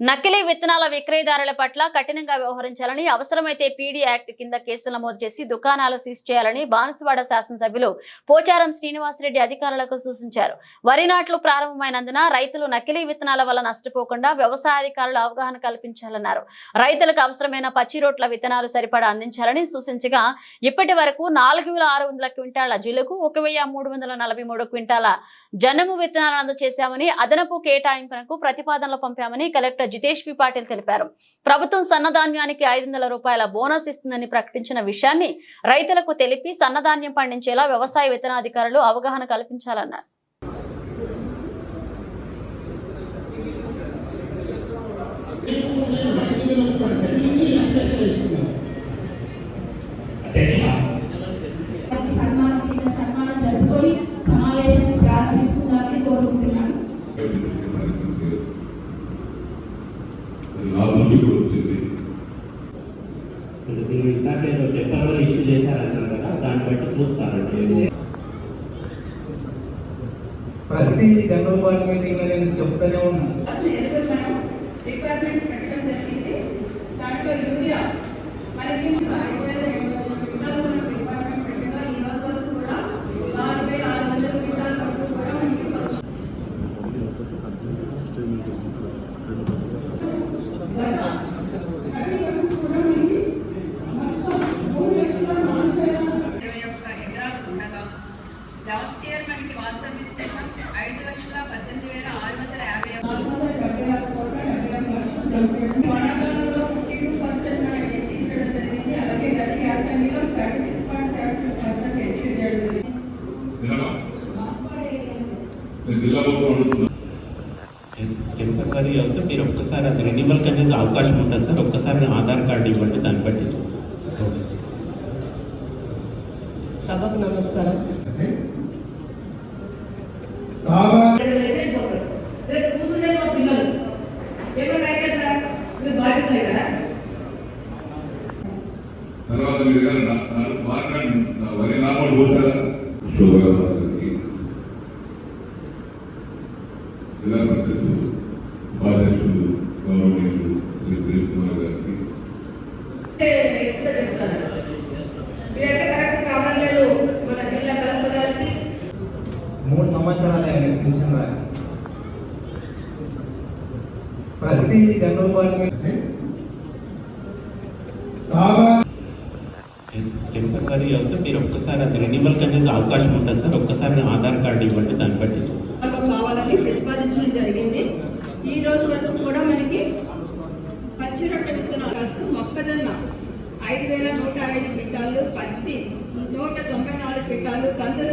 నకిలీ విత్తనాల విక్రయదారుల పట్ల కఠినంగా వ్యవహరించాలని అవసరమైతే పీడీ యాక్ట్ కింద కేసులు నమోదు చేసి దుకాణాలు సీజ్ చేయాలని బాన్సువాడ శాసనసభ్యులు పోచారం శ్రీనివాసరెడ్డి అధికారులకు సూచించారు. వరి నాట్లు ప్రారంభమైనందున రైతులు నకిలీ విత్తనాల వల్ల నష్టపోకుండా వ్యవసాయ అధికారులు అవగాహన కల్పించాలన్నారు. రైతులకు అవసరమైన పచ్చి రోట్ల విత్తనాలు సరిపడా అందించాలని సూచించగా ఇప్పటి వరకు నాలుగు వేల ఆరు వందల క్వింటాల జిలుకు ఒక వెయ్యి మూడు వందల నలభై మూడు క్వింటాల జనము విత్తనాలను అందజేశామని అదనపు కేటాయింపునకు ప్రతిపాదనలు పంపామని కలెక్టర్ జితేష్ వి పాటిల్ తెలిపారు. ప్రభుత్వం సన్నధాన్యానికి ఐదు వందల రూపాయల బోనస్ ఇస్తుందని ప్రకటించిన విషయాన్ని రైతులకు తెలిపి సన్నధాన్యం పండించేలా వ్యవసాయ విత్తనాధికారులు అవగాహన కల్పించాలన్నారు. అధ్యక్ష ప్రతి గతంలో మీటింగ్ నేను చెప్తూనే ఉన్నా టెంపరీ అయితే మీరు ఒక్కసారి అది రెన్యువల్ అనేది అవకాశం ఉంటుంది సార్? ఒక్కసారి ఆధార్ కార్డు ఇవ్వండి దాన్ని బట్టి చూస్తాం ఓకే. సార్ సభకు నమస్కారం రేపు కూర్చునే మా పిల్లలు. ఏమైనా బాధ్యత లేదా తర్వాత మీరు గారు మార్కెట్ వరి నామలు పోతారా? జిల్లా పరిషత్ ఉపాధ్యక్షులు గౌరవనీయులు శ్రీ దిలీప్ కుమార్ గారికి. మూడు సంవత్సరాలు ఆయన పింఛన్ రాలి ప్రతి టెంపరీ అయితే మీరు ఒక్కసారి అది రెన్యువల్ అనేది అవకాశం ఉంటుంది సార్? ఒక్కసారి ఆధార్ కార్డు ఇవ్వండి దాన్ని బట్టి కావాలని ప్రతిపాదించడం జరిగింది. ఈ రోజు వరకు కూడా మనకి పచ్చి రొట్టె విత్తనాలు మొక్కజొన్న. ఐదు వేల నూట ఐదు క్వింటాలు పత్తి నూట తొంభై నాలుగు క్వింటాలు కందులు